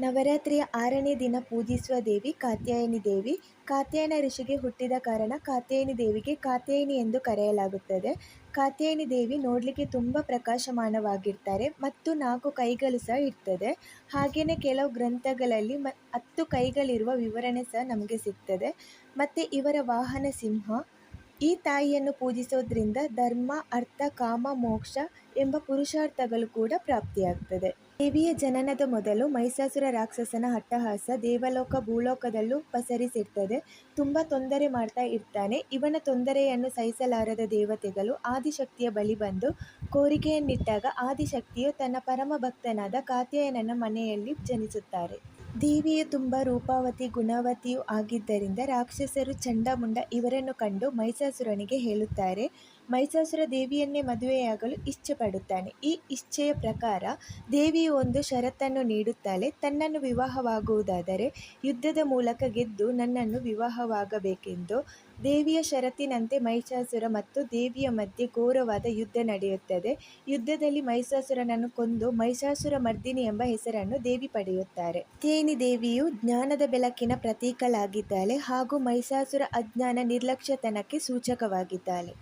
ನವರಾತ್ರಿಯ ಆರನೇ ದಿನ ಪೂಜಿಸುವ ದೇವಿ ಕಾತ್ಯಾಯನಿ ದೇವಿ. ಕಾತ್ಯಾಯನ ಋಷಿಗೆ ಹುಟ್ಟಿದ ಕಾರಣ ಕಾತ್ಯಾಯನಿ ದೇವಿಗೆ ಕಾತ್ಯಾಯನಿ ಎಂದು ಕರೆಯಲಾಗುತ್ತದೆ. ಕಾತ್ಯಾಯನಿ ದೇವಿ ನೋಡಲಿಕ್ಕೆ ತುಂಬ ಪ್ರಕಾಶಮಾನವಾಗಿರ್ತಾರೆ ಮತ್ತು ನಾಲ್ಕು ಕೈಗಳು ಸಹ ಇರ್ತದೆ. ಹಾಗೆಯೇ ಕೆಲವು ಗ್ರಂಥಗಳಲ್ಲಿ ಮ ಹತ್ತು ಕೈಗಳಿರುವ ವಿವರಣೆ ಸಹ ನಮಗೆ ಸಿಗ್ತದೆ. ಮತ್ತು ಇವರ ವಾಹನ ಸಿಂಹ ಈ ತಾಯಿಯನ್ನು ಪೂಜಿಸೋದ್ರಿಂದ ಧರ್ಮ, ಅರ್ಥ, ಕಾಮ, ಮೋಕ್ಷ ಎಂಬ ಪುರುಷಾರ್ಥಗಳು ಕೂಡ ಪ್ರಾಪ್ತಿಯಾಗ್ತದೆ. ದೇವಿಯ ಜನನದ ಮೊದಲು ಮೈಸಾಸುರ ರಾಕ್ಷಸನ ಹಟ್ಟಹಾಸ ದೇವಲೋಕ, ಭೂಲೋಕದಲ್ಲೂ ಪಸರಿಸಿರ್ತದೆ. ತುಂಬ ತೊಂದರೆ ಮಾಡ್ತಾ ಇರ್ತಾನೆ. ಇವನ ತೊಂದರೆಯನ್ನು ಸಹಿಸಲಾರದ ದೇವತೆಗಳು ಆದಿಶಕ್ತಿಯ ಬಳಿ ಬಂದು ಕೋರಿಕೆಯನ್ನಿಟ್ಟಾಗ ಆದಿಶಕ್ತಿಯು ತನ್ನ ಪರಮ ಭಕ್ತನಾದ ಕಾತ್ಯಾಯನನ ಮನೆಯಲ್ಲಿ ಜನಿಸುತ್ತಾರೆ. ದೇವಿಯು ತುಂಬ ರೂಪಾವತಿ ಗುಣವತಿಯೂ ಆಗಿದ್ದರಿಂದ ರಾಕ್ಷಸರು ಚಂಡಮುಂಡ ಇವರನ್ನು ಕಂಡು ಮೈಸಾಸುರನಿಗೆ ಹೇಳುತ್ತಾರೆ, ಮೈಸಾಸುರ ದೇವಿಯನ್ನೇ ಮದುವೆಯಾಗಲು ಇಚ್ಛೆ ಪಡುತ್ತಾನೆ ಈ ಇಚ್ಛೆಯ ಪ್ರಕಾರ ದೇವಿಯು ಒಂದು ಷರತ್ತನ್ನು ನೀಡುತ್ತಾಳೆ. ತನ್ನನ್ನು ವಿವಾಹವಾಗುವುದಾದರೆ ಯುದ್ಧದ ಮೂಲಕ ಗೆದ್ದು ನನ್ನನ್ನು ವಿವಾಹವಾಗಬೇಕೆಂದು ದೇವಿಯ ಷರತ್ತಿನಂತೆ ಮೈಸಾಸುರ ಮತ್ತು ದೇವಿಯ ಮಧ್ಯೆ ಘೋರವಾದ ಯುದ್ಧ ನಡೆಯುತ್ತದೆ. ಯುದ್ಧದಲ್ಲಿ ಮೈಸಾಸುರನನ್ನು ಕೊಂದು ಮೈಸಾಸುರ ಮರ್ದಿನಿ ಎಂಬ ಹೆಸರನ್ನು ದೇವಿ ಪಡೆಯುತ್ತಾರೆ. ಕಾತ್ಯಾಯನಿ ದೇವಿಯು ಜ್ಞಾನದ ಬೆಳಕಿನ ಪ್ರತೀಕಳಾಗಿದ್ದಾಳೆ ಹಾಗೂ ಮಹಿಷಾಸುರ ಅಜ್ಞಾನ ನಿರ್ಲಕ್ಷ್ಯತನಕ್ಕೆ ಸೂಚಕವಾಗಿದ್ದಾಳೆ.